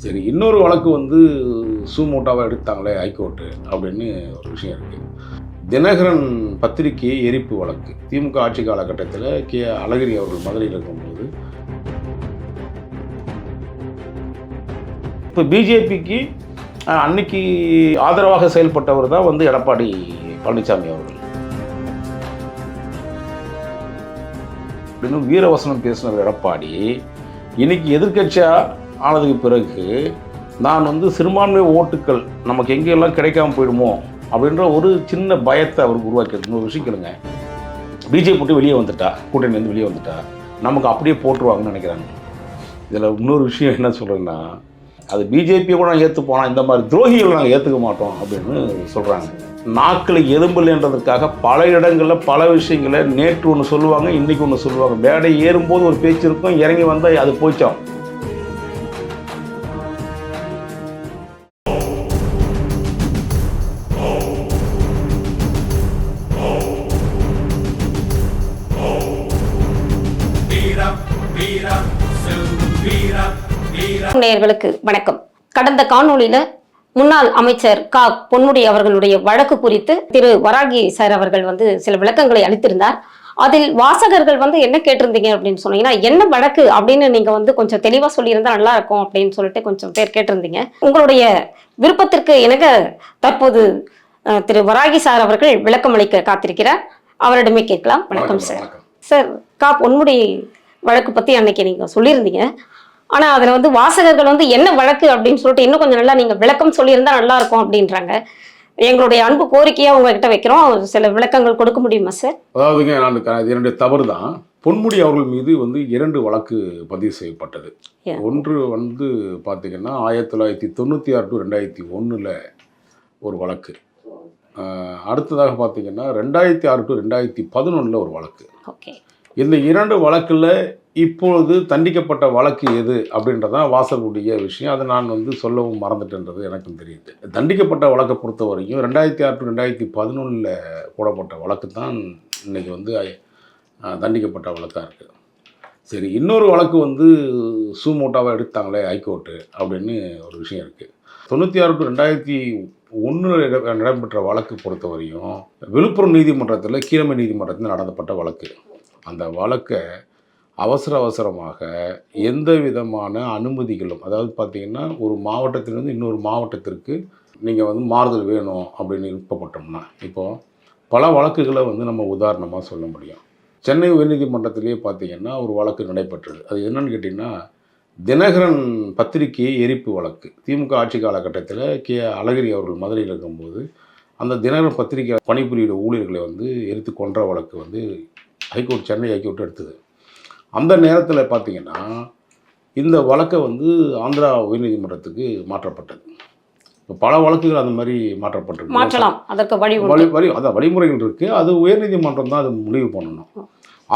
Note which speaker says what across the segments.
Speaker 1: சரி இன்னொரு வழக்கு வந்து சூமோட்டாவாக எடுத்தாங்களே ஹைகோர்ட்டு அப்படின்னு ஒரு விஷயம் இருக்குது தினகரன் பத்திரிகை எரிப்பு வழக்கு. திமுக ஆட்சி காலகட்டத்தில் கே அழகிரி அவர்கள் மதுரையில் இருக்கும்போது. இப்போ பிஜேபிக்கு அன்னைக்கு ஆதரவாக செயல்பட்டவர் தான் வந்து எடப்பாடி பழனிசாமி அவர்கள். அப்படின்னு வீரவசனம் பேசினவர் எடப்பாடி இன்னைக்கு எதிர்க்கட்சியாக ஆனதுக்கு பிறகு நான் வந்து சிறுபான்மை ஓட்டுக்கள் நமக்கு எங்கெல்லாம் கிடைக்காம போயிடுமோ அப்படின்ற ஒரு சின்ன பயத்தை அவருக்கு உருவாக்கி இன்னொரு விஷயம் கேளுங்க. பிஜேபி மட்டும் வெளியே வந்துட்டா கூட்டணிலேருந்து வெளியே வந்துட்டா நமக்கு அப்படியே போட்டுருவாங்கன்னு நினைக்கிறாங்க. இதில் இன்னொரு விஷயம் என்ன சொல்கிறேன்னா அது பிஜேபியை கூட நான் ஏற்று போனால் இந்த மாதிரி துரோகிகளை நாங்கள் ஏற்றுக்க மாட்டோம் அப்படின்னு சொல்கிறாங்க நாக்கில் எலும்புலன்றதுக்காக பல இடங்களில் பல விஷயங்களை நேற்று ஒன்று சொல்லுவாங்க இன்றைக்கி ஒன்று சொல்லுவாங்க. மேடை ஏறும்போது ஒரு பேச்சு இருக்கும் இறங்கி வந்தால் அது போய்ச்சோம்.
Speaker 2: நேயர்களுக்கு. வணக்கம். கடந்த காணொளியில முன்னாள் அமைச்சர் கா. பொன்முடி அவர்களுடைய வழக்கு குறித்து திரு. வராகி சார் அவர்கள் வந்து சில விளக்கங்களை அளித்திருந்தார். அதில் வாசகர்கள் வந்து என்ன கேட்டிருந்தீங்க அப்படின்னு சொன்னீங்கன்னா என்ன வழக்கு அப்படின்னு நீங்க வந்து கொஞ்சம் தெளிவா சொல்லியிருந்தா நல்லா இருக்கும் அப்படின்னு சொல்லிட்டு கொஞ்சம் பேர் கேட்டிருந்தீங்க. உங்களுடைய விருப்பத்திற்கு இணங்க தற்போது திரு. வராகி சார் அவர்கள் விளக்கம் அளிக்க காத்திருக்கிறார். அவரிடமே கேட்கலாம். வணக்கம் சார். சார் கா. பொன்முடி வழக்கு பத்தி அன்னைக்கு நீங்க சொல்லியிருந்தீங்க. ஆனா அதுல வந்து வாசகர்கள் வந்து என்ன வழக்கு அப்படின்னு சொல்லிட்டு இன்னும் கொஞ்சம் நல்லா நீங்க விளக்கம் சொல்லியிருந்தா நல்லா இருக்கும் அப்படின்றாங்க. எங்களுடைய அன்பு கோரிக்கையா உங்ககிட்ட வைக்கிறோம். சில விளக்கங்கள் கொடுக்க முடியுமா சார்
Speaker 1: அதாவதுங்க நான் இது என்னுடைய தவறு தான். பொன்முடி அவர்கள் மீது வந்து இரண்டு வழக்கு பதிவு செய்யப்பட்டது. ஒன்று வந்து பார்த்தீங்கன்னா ஆயிரத்தி தொள்ளாயிரத்தி தொண்ணூற்றி ஆறு டு ரெண்டாயிரத்தி ஒன்றில் ஒரு வழக்கு. அடுத்ததாக பார்த்தீங்கன்னா ரெண்டாயிரத்தி ஆறு டு ரெண்டாயிரத்தி பதினொன்றில் ஒரு வழக்கு.
Speaker 2: ஓகே
Speaker 1: இந்த இரண்டு வழக்கில் இப்பொழுது தண்டிக்கப்பட்ட வழக்கு எது அப்படின்றதான் வாசலுடைய விஷயம். அதை நான் வந்து சொல்லவும் மறந்துட்டேன்றது எனக்கும் தெரியுது. தண்டிக்கப்பட்ட வழக்கை பொறுத்த வரைக்கும் ரெண்டாயிரத்தி ஆறு ரெண்டாயிரத்தி பதினொன்றில் போடப்பட்ட வழக்கு தான் இன்றைக்கி வந்து தண்டிக்கப்பட்ட வழக்காக இருக்குது சரி இன்னொரு வழக்கு வந்து சூமோட்டாவாக எடுத்தாங்களே ஹைகோர்ட்டு அப்படின்னு ஒரு விஷயம் இருக்குது தொண்ணூற்றி ஆறு டு ரெண்டாயிரத்தி ஒன்று இடம்பெற்ற வழக்கு பொறுத்த வரையும் விழுப்புரம் நீதிமன்றத்தில் கீழமை நீதிமன்றத்தில் நடத்தப்பட்ட வழக்கு. அந்த வழக்கை அவசர அவசரமாக எந்த விதமான அனுமதிகளும் அதாவது பார்த்தீங்கன்னா ஒரு மாவட்டத்திலிருந்து இன்னொரு மாவட்டத்திற்கு நீங்கள் வந்து மாறுதல் வேணும் அப்படின்னு விருப்பப்பட்டோம்னா இப்போது பல வழக்குகளை வந்து நம்ம உதாரணமாக சொல்ல முடியும். சென்னை உயர்நீதிமன்றத்திலேயே பார்த்திங்கன்னா ஒரு வழக்கு நடைபெற்றது. அது என்னென்னு கேட்டிங்கன்னா தினகரன் பத்திரிகை எரிப்பு வழக்கு. திமுக ஆட்சி காலகட்டத்தில் கே. அழகிரி அவர்கள் மதுரையில் இருக்கும்போது அந்த தினகரன் பத்திரிகை பணிபுரியுற ஊழியர்களை வந்து எரித்து கொன்ற வழக்கு வந்து ஹைகோர்ட் சென்னை ஹைகோர்ட் எடுத்தது. அந்த நேரத்தில் பார்த்தீங்கன்னா இந்த வழக்கை வந்து ஆந்திரா உயர்நீதிமன்றத்துக்கு மாற்றப்பட்டது. இப்போ பல வழக்குகள் அந்த மாதிரி மாற்றப்பட்டிருக்கு.
Speaker 2: மாற்றலாம். அதற்கு வழி
Speaker 1: வழி வழி அதான் வழிமுறைகள் இருக்குது அது உயர்நீதிமன்றம் தான் அது முடிவு பண்ணணும்.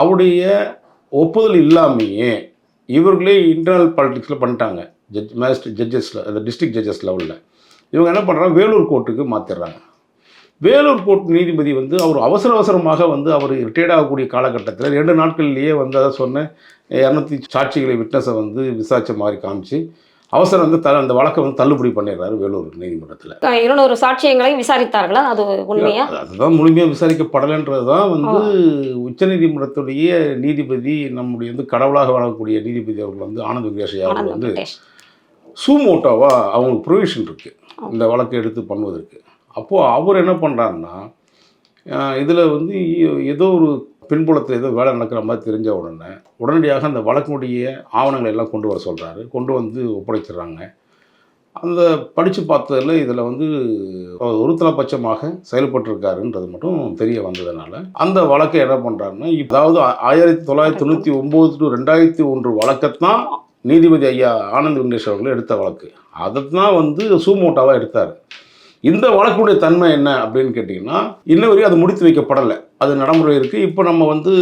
Speaker 1: அவருடைய ஒப்புதல் இல்லாமையே இவர்களே இன்டர்னல் பாலிடிக்ஸில் பண்ணிட்டாங்க. ஜட்ஜ் மேஜிஸ்ட்ரேட் ஜட்ஜஸில் அந்த டிஸ்ட்ரிக்ட் ஜட்ஜஸ் லெவலில் இவங்க என்ன பண்ணுறாங்க வேலூர் கோர்ட்டுக்கு மாற்றிடுறாங்க வேலூர் கோர்ட் நீதிபதி வந்து அவர் அவசர அவசரமாக வந்து அவர் ரிட்டையர்ட் ஆகக்கூடிய காலகட்டத்தில் ரெண்டு நாட்கள்லேயே வந்து அதை சொன்ன இரநூத்தி சாட்சிகளை விட்னஸை வந்து விசாரிச்ச மாதிரி காமிச்சு அவசரம் வந்து த அந்த வழக்கை வந்து தள்ளுபடி பண்ணிடுறாரு வேலூர் நீதிமன்றத்தில்.
Speaker 2: இருநூறு சாட்சியங்களை விசாரித்தார்களா? அது உண்மையா?
Speaker 1: அது- அதுதான் முழுமையாக விசாரிக்கப்படலைன்றது தான் வந்து உச்சநீதிமன்றத்துடைய நீதிபதி நம்முடைய வந்து கடவுளாக வழங்கக்கூடிய நீதிபதி அவர்கள் வந்து ஆனந்த் வெங்கடேஷ் அவர்கள் வந்து சூமோட்டோவா அவங்களுக்கு ப்ரொவிஷன் இருக்குது இந்த வழக்கை எடுத்து பண்ணுவதற்கு. அப்போது அவர் என்ன பண்ணுறாருன்னா இதில் வந்து ஏதோ ஒரு பின்புலத்தில் ஏதோ வேலை நடக்கிற மாதிரி தெரிஞ்ச உடனே உடனடியாக அந்த வழக்கினுடைய ஆவணங்களை எல்லாம் கொண்டு வர சொல்கிறாரு கொண்டு வந்து ஒப்படைச்சிடுறாங்க. அந்த படித்து பார்த்ததில் இதில் வந்து அவர் ஒருதலைபட்சமாக செயல்பட்டிருக்காருன்றது மட்டும் தெரிய வந்ததுனால அந்த வழக்கை என்ன பண்ணுறாருன்னா அதாவது ஆயிரத்தி தொள்ளாயிரத்தி தொண்ணூற்றி ஒம்பது டு ரெண்டாயிரத்தி ஒன்று வழக்கத்தான் நீதிபதி ஐயா ஆனந்த் வெங்கடேஷ் அவர்கள் எடுத்த வழக்கு. அதை தான் வந்து சூமோட்டாவாக எடுத்தார். இந்த வழக்குடைய தன்மை என்ன அப்படின்னு கேட்டிங்கன்னா இன்ன வரையும் அது முடித்து வைக்கப்படலை. அது நடைமுறை இருக்குது இப்போ நம்ம வந்து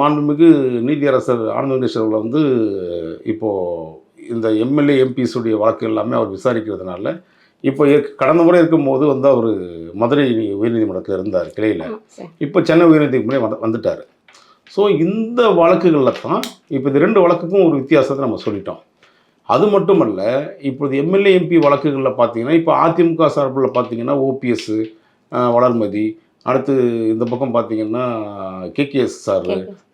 Speaker 1: மாண்புமிகு நீதியரசர் ஆனந்த் வெங்கடேஷ் அவர்களை வந்து இப்போது இந்த எம்எல்ஏ எம்பிஸ் உடைய வழக்கு எல்லாமே அவர் விசாரிக்கிறதுனால இப்போ கடந்த முறை இருக்கும்போது வந்து அவர் மதுரை உயர்நீதிமன்றத்தில் இருந்தார் கிளையில். இப்போ சென்னை உயர்நீதிமன்றம் வந்து வந்துட்டார். ஸோ இந்த வழக்குகளில் தான் இப்போ இந்த ரெண்டு வழக்குக்கும் ஒரு வித்தியாசத்தை நம்ம சொல்லிட்டோம். அது மட்டுமல்ல இப்போது எம்எல்ஏ எம்பி வழக்குகளில் பார்த்தீங்கன்னா இப்போ அதிமுக சார்பில் பார்த்தீங்கன்னா ஓபிஎஸ் வளர்மதி அடுத்து இந்த பக்கம் பார்த்தீங்கன்னா கேகேஎஸ் சார்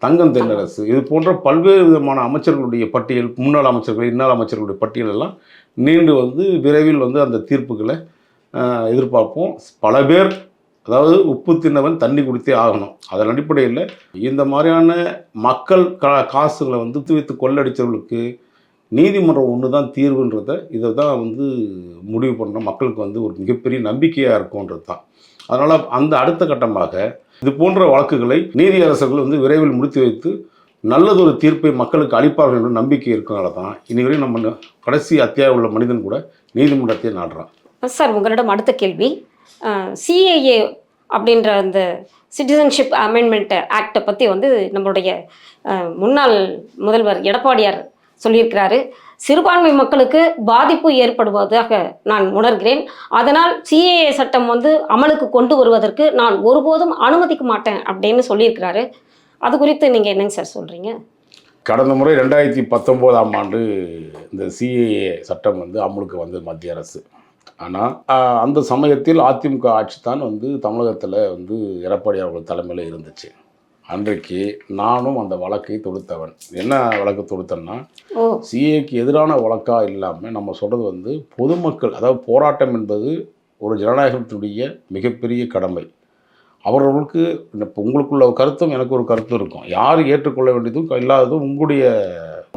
Speaker 1: தங்கம் தென்னரசு இது போன்ற பல்வேறு விதமான அமைச்சர்களுடைய பட்டியல் முன்னாள் அமைச்சர்கள் இன்னாள் அமைச்சர்களுடைய பட்டியல் எல்லாம் நீண்டு வந்து விரைவில் வந்து அந்த தீர்ப்புகளை எதிர்பார்ப்போம். பல பேர் அதாவது உப்பு தின்னவன் தண்ணி குடித்தே ஆகணும். அதன் அடிப்படையில் இந்த மாதிரியான மக்கள் கா காசுகளை வந்து வைத்து கொள்ளடிச்சவர்களுக்கு நீதிமன்றம் ஒன்று தான் தீர்வுன்றத இதை தான் வந்து முடிவு பண்ண மக்களுக்கு வந்து ஒரு மிகப்பெரிய நம்பிக்கையாக இருக்கும்ன்றது தான். அதனால் அந்த அடுத்த கட்டமாக இது போன்ற வழக்குகளை நீதியரசர்கள் வந்து விரைவில் முடித்து வைத்து நல்லதொரு தீர்ப்பை மக்களுக்கு அளிப்பார்கள் என்ற நம்பிக்கை இருக்கிறனால தான் இனிவரை நம்ம கடைசி அத்தியாயம் உள்ள மனிதன் கூட நீதிமன்றத்தை நாடுறான்.
Speaker 2: சார் உங்களிடம் அடுத்த கேள்வி. சிஏஏ அப்படின்ற அந்த சிட்டிசன்ஷிப் அமெண்ட்மெண்ட் ஆக்டை பற்றி வந்து நம்மளுடைய முன்னாள் முதல்வர் எடப்பாடியார் சொல்லியிருக்கிறாரு. சிறுபான்மை மக்களுக்கு பாதிப்பு ஏற்படுவதாக நான் உணர்கிறேன். அதனால் சிஏஏ சட்டம் வந்து அமலுக்கு கொண்டு வருவதற்கு நான் ஒருபோதும் அனுமதிக்க மாட்டேன் அப்படின்னு சொல்லியிருக்கிறாரு. அது குறித்து நீங்கள் என்னங்க சார் சொல்கிறீங்க
Speaker 1: கடந்த முறை ரெண்டாயிரத்தி பத்தொம்போதாம் ஆண்டு இந்த சிஏஏ சட்டம் வந்து அமலுக்கு வந்தது மத்திய அரசு. ஆனால் அந்த சமயத்தில் அதிமுக ஆட்சி தான் வந்து தமிழகத்தில் வந்து எடப்பாடி அவர்கள் தலைமையில் இருந்துச்சு. அன்றைக்கு நானும் அந்த வழக்கை தொடுத்தவன். என்ன வழக்கு தொடுத்தேன்னா சிஏக்கு எதிரான வழக்காக இல்லாமல் நம்ம சொல்கிறது வந்து பொதுமக்கள் அதாவது போராட்டம் என்பது ஒரு ஜனநாயகத்தினுடைய மிகப்பெரிய கடமை. அவர்களுக்கு இப்போ உங்களுக்குள்ள ஒரு கருத்தும் எனக்கு ஒரு கருத்தும் இருக்கும். யார் ஏற்றுக்கொள்ள வேண்டியதும் இல்லாததும் உங்களுடைய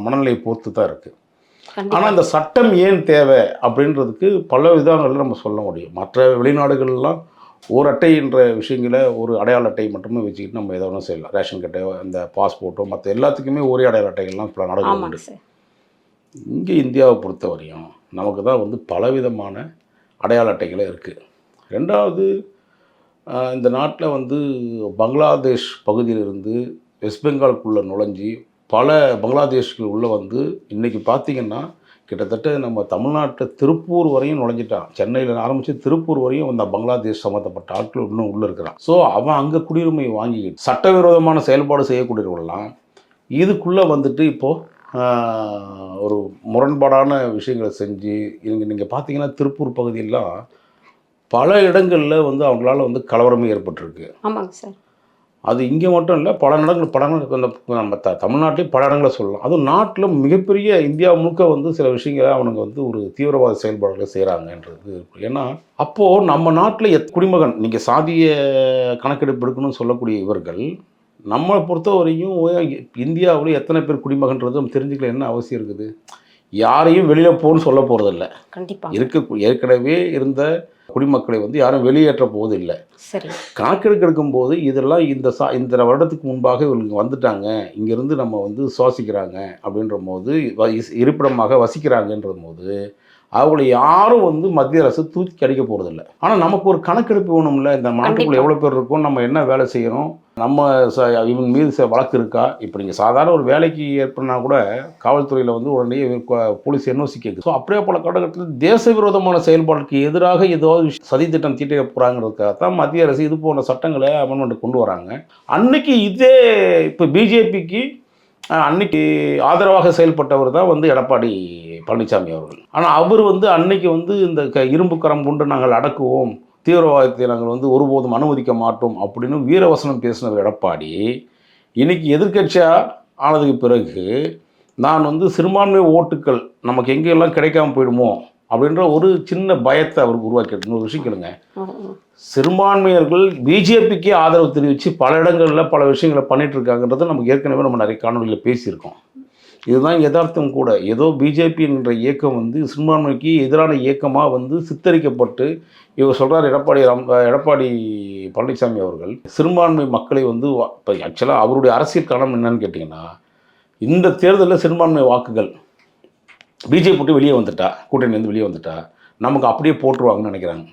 Speaker 1: மனநிலையை பொறுத்து தான் இருக்குது ஆனால் இந்த சட்டம் ஏன் தேவை அப்படின்றதுக்கு பல விதங்களில் நம்ம சொல்ல முடியும். மற்ற வெளிநாடுகள்லாம் ஒரு அட்டை என்ற விஷயங்களை ஒரு அடையாள அட்டை மட்டுமே வச்சுக்கிட்டு நம்ம எதை வேணாலும் செய்யலாம். ரேஷன் கட்டையோ இந்த பாஸ்போர்ட்டோ மற்ற எல்லாத்துக்குமே ஒரே அடையாள அட்டைகள்லாம் பல நாடுகள் உண்டு. இங்கே இந்தியாவை பொறுத்த வரையும் நமக்கு தான் வந்து பலவிதமான அடையாள அட்டைகளே இருக்குது ரெண்டாவது இந்த நாட்டில் வந்து பங்களாதேஷ் பகுதியிலிருந்து வெஸ்ட் பெங்காலுக்குள்ளே நுழைஞ்சி பல பங்களாதேஷ்கள் உள்ளே வந்து இன்றைக்கி பார்த்தீங்கன்னா கிட்டத்தட்ட நம்ம தமிழ்நாட்டில் திருப்பூர் வரையும் நுழைஞ்சிட்டான். சென்னையில் ஆரம்பித்து திருப்பூர் வரையும் அந்த பங்களாதேஷ் சம்மந்தப்பட்ட ஆட்கள் இன்னும் உள்ளே இருக்கிறான். ஸோ அவன் அங்கே குடியுரிமை வாங்கிக்கிட்டு சட்டவிரோதமான செயல்பாடு செய்யக்கூடியவர்கள்லாம் இதுக்குள்ளே வந்துட்டு இப்போது ஒரு முரண்பாடான விஷயங்களை செஞ்சு இங்கே நீங்கள் பார்த்தீங்கன்னா திருப்பூர் பகுதியெல்லாம் பல இடங்களில் வந்து அவங்களால வந்து கலவரமே ஏற்பட்டிருக்கு.
Speaker 2: ஆமாங்க சார்.
Speaker 1: அது இங்கே மட்டும் இல்லை பல இடங்கள் பல நம்ம த தமிழ்நாட்டிலே பல இடங்களை சொல்லலாம். அதுவும் நாட்டில் மிகப்பெரிய இந்தியா முழுக்க வந்து சில விஷயங்களை அவனுங்க வந்து ஒரு தீவிரவாத செயல்பாடுகளை செய்கிறாங்கன்றது. ஏன்னா அப்போது நம்ம நாட்டில் எத் குடிமகன் நீங்கள் சாதிய கணக்கெடுப்பு எடுக்கணும்னு சொல்லக்கூடிய இவர்கள் நம்மளை பொறுத்த வரையும் இந்தியாவில் எத்தனை பேர் குடிமகன்றது நம்ம தெரிஞ்சுக்கல என்ன அவசியம் இருக்குது? யாரையும் வெளியில் போன்னு சொல்ல போகிறதில்ல
Speaker 2: கண்டிப்பாக
Speaker 1: இருக்க ஏற்கனவே இருந்த குடிமக்களை வந்து யாரும் வெளியேற்ற போவது இல்லை
Speaker 2: சரி.
Speaker 1: கணக்கெடுக்க எடுக்கும்போது இதெல்லாம் இந்த சா இந்த வருடத்துக்கு முன்பாக இவங்க வந்துட்டாங்க. இங்கேருந்து நம்ம வந்து சுவாசிக்கிறாங்க அப்படின்ற போது இருப்பிடமாக வசிக்கிறாங்கன்ற போது அவங்களை யாரும் வந்து மத்திய அரசு தூக்கி அடிக்க போகிறதில்ல ஆனால் நமக்கு ஒரு கணக்கெடுப்பு வேணும்ல? இந்த நாட்டுக்குள்ள. எவ்வளோ பேர் இருக்கோம்? நம்ம என்ன வேலை செய்கிறோம் நம்ம ச இவன் மீது வழக்கு இருக்கா? இப்போ நீங்கள் சாதாரண ஒரு வேலைக்கு ஏற்படுனா கூட காவல்துறையில் வந்து உடனே போலீஸ் என்ஓசி கேட்குது ஸோ அப்படியே பல காலகட்டத்தில் தேச விரோதமான செயல்பாடுக்கு எதிராக ஏதாவது விஷ- சதி திட்டம் தீட்ட போகிறாங்கிறதுக்காக தான் மத்திய அரசு இது போன்ற சட்டங்களை அமெண்ட்மெண்ட் கொண்டு வராங்க. அன்னைக்கு இதே இப்போ பிஜேபிக்கு அன்னைக்கு ஆதரவாக செயல்பட்டவர் தான் வந்து எடப்பாடி பழனிசாமி அவர்கள். ஆனால் அவர் வந்து அன்னைக்கு வந்து இந்த க இரும்பு கரம் கொண்டு நாங்கள் அடக்குவோம் தீவிரவாதத்தை நாங்கள் வந்து ஒருபோதும் அனுமதிக்க மாட்டோம் அப்படின்னு வீரவசனம் பேசினவர் எடப்பாடி. இன்னைக்கு எதிர்க்கட்சியாக ஆனதுக்கு பிறகு நான் வந்து சிறுபான்மை ஓட்டுக்கள் நமக்கு எங்கெல்லாம் கிடைக்காம போயிடுமோ அப்படின்ற ஒரு சின்ன பயத்தை அவருக்கு உருவாக்கி இன்னொரு விஷயம் கேளுங்க. சிறுபான்மையர்கள் பிஜேபிக்கே ஆதரவு தெரிவித்து பல இடங்களில் பல விஷயங்களை பண்ணிட்டு இருக்காங்கன்றதை நமக்கு ஏற்கனவே நம்ம நிறைய காணொலியில் பேசியிருக்கோம். இதுதான் யதார்த்தம் கூட. ஏதோ பிஜேபி என்ற இயக்கம் வந்து சிறுபான்மைக்கு எதிரான இயக்கமாக வந்து சித்தரிக்கப்பட்டு இவர் சொல்கிறார் எடப்பாடி ராம் எடப்பாடி பழனிசாமி அவர்கள் சிறுபான்மை மக்களை வந்து இப்போ ஆக்சுவலாக அவருடைய அரசியல் காரணம் என்னன்னு கேட்டிங்கன்னா இந்த தேர்தலில் சிறுபான்மை வாக்குகள் பிஜேபி விட்டு வெளியே வந்துட்டா கூட்டணி வந்து வெளியே வந்துட்டா நமக்கு அப்படியே போட்டுருவாங்கன்னு நினைக்கிறாங்க.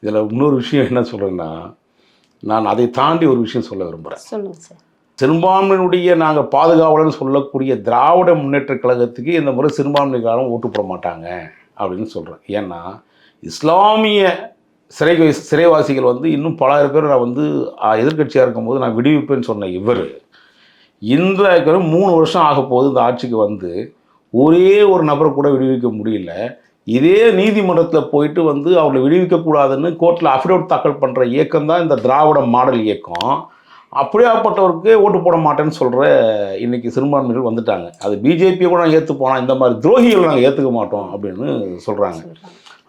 Speaker 1: இதில் இன்னொரு விஷயம் என்ன சொல்கிறேன்னா நான் அதை தாண்டி ஒரு விஷயம் சொல்ல விரும்புகிறேன்
Speaker 2: சார்.
Speaker 1: சிறுபான்மையினுடைய நாங்கள் பாதுகாவலர்னு சொல்லக்கூடிய திராவிட முன்னேற்ற கழகத்துக்கு இந்த முறை சிறுபான்மைக்காரன் ஓட்டு போட மாட்டாங்க அப்படின்னு சொல்கிறேன் ஏன்னா இஸ்லாமிய சிறை சிறைவாசிகள் வந்து இன்னும் பலாயிரம் பேர் நான் வந்து எதிர்கட்சியாக இருக்கும்போது நான் விடுவிப்பேன்னு சொன்ன இவர் இன்றைக்கு மூணு வருஷம் ஆக போகுது இந்த ஆட்சிக்கு வந்து ஒரே ஒரு நபரை கூட விடுவிக்க முடியல. இதே நீதிமன்றத்தில் போயிட்டு வந்து அவங்களை விடுவிக்கக்கூடாதுன்னு கோர்ட்டில் அஃபிடவிட் தாக்கல் பண்ணுற இயக்கம் தான் இந்த திராவிட மாடல் இயக்கம். அப்படியாப்பட்டவருக்கு ஓட்டு போட மாட்டேன்னு சொல்கிற இன்னைக்கு சிறுபான்மைகள் வந்துட்டாங்க. அது பிஜேபியை கூட நாங்கள் ஏற்று போனால் இந்த மாதிரி துரோகிகள் நாங்கள் ஏற்றுக்க மாட்டோம் அப்படின்னு சொல்கிறாங்க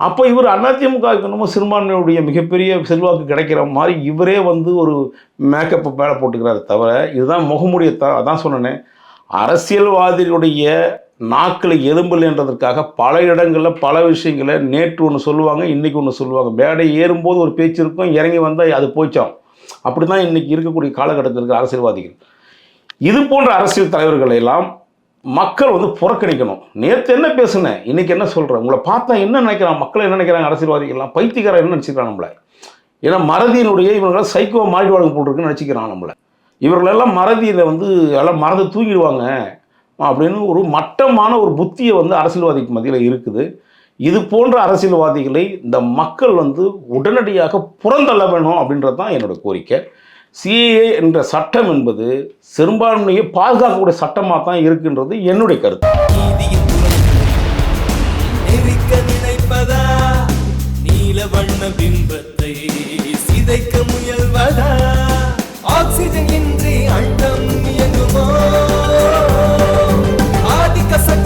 Speaker 1: அப்போ இவர் அதிமுக என்னமோ சிறுபான்மையுடைய மிகப்பெரிய செல்வாக்கு கிடைக்கிற மாதிரி இவரே வந்து ஒரு மேக்கப்பை மேலே போட்டுக்கிறாரு தவிர இதுதான் முகமுடிய த அதான் சொன்னேனே. அரசியல்வாதிகளுடைய நாக்கில் எலும்பில்ன்றதற்காக பல இடங்களில் பல விஷயங்களை நேற்று ஒன்று சொல்லுவாங்க இன்றைக்கி ஒன்று சொல்லுவாங்க. மேடை ஏறும்போது ஒரு பேச்சு இருக்கும் இறங்கி வந்தால் அது போய்ச்சோம். அப்படி தான் இன்றைக்கி இருக்கக்கூடிய காலகட்டத்தில் இருக்கிற அரசியல்வாதிகள். இது போன்ற அரசியல் தலைவர்களை எல்லாம் மக்கள் வந்து புறக்கணிக்கணும். நேற்று என்ன பேசுனேன்? இன்றைக்கி என்ன சொல்கிறேன் உங்களை பார்த்தா என்ன நினைக்கிறாங்க? மக்கள் என்ன நினைக்கிறாங்க? அரசியல்வாதிகள்லாம் பைத்தியக்காரன் என்ன நினச்சிக்கிறான் நம்மளை? ஏன்னா மறதியினுடைய இவங்களாம் சைக்கோ மாறி வாழ்க்கை இருக்குன்னு நினச்சிக்கிறான் நம்மளை. இவர்களெல்லாம் மறதியில் வந்து எல்லாம் மறந்து தூங்கிடுவாங்க. அப்படின்னு ஒரு மட்டமான ஒரு புத்தியை வந்து அரசியல்வாதிக்கு மத்தியில் இருக்குது. இது போன்ற அரசியல்வாதிகளை இந்த மக்கள் வந்து உடனடியாக புறந்தள்ள வேணும் அப்படின்றது தான் என்னோடய கோரிக்கை. சிஏஏ என்ற சட்டம் என்பது சிறுபான்மையை பாதுகாக்கக்கூடிய சட்டமாக தான் இருக்குன்றது என்னுடைய கருத்து.
Speaker 3: ஆக்சிஜன் இன்றி அண்டம் இயங்குமா? que se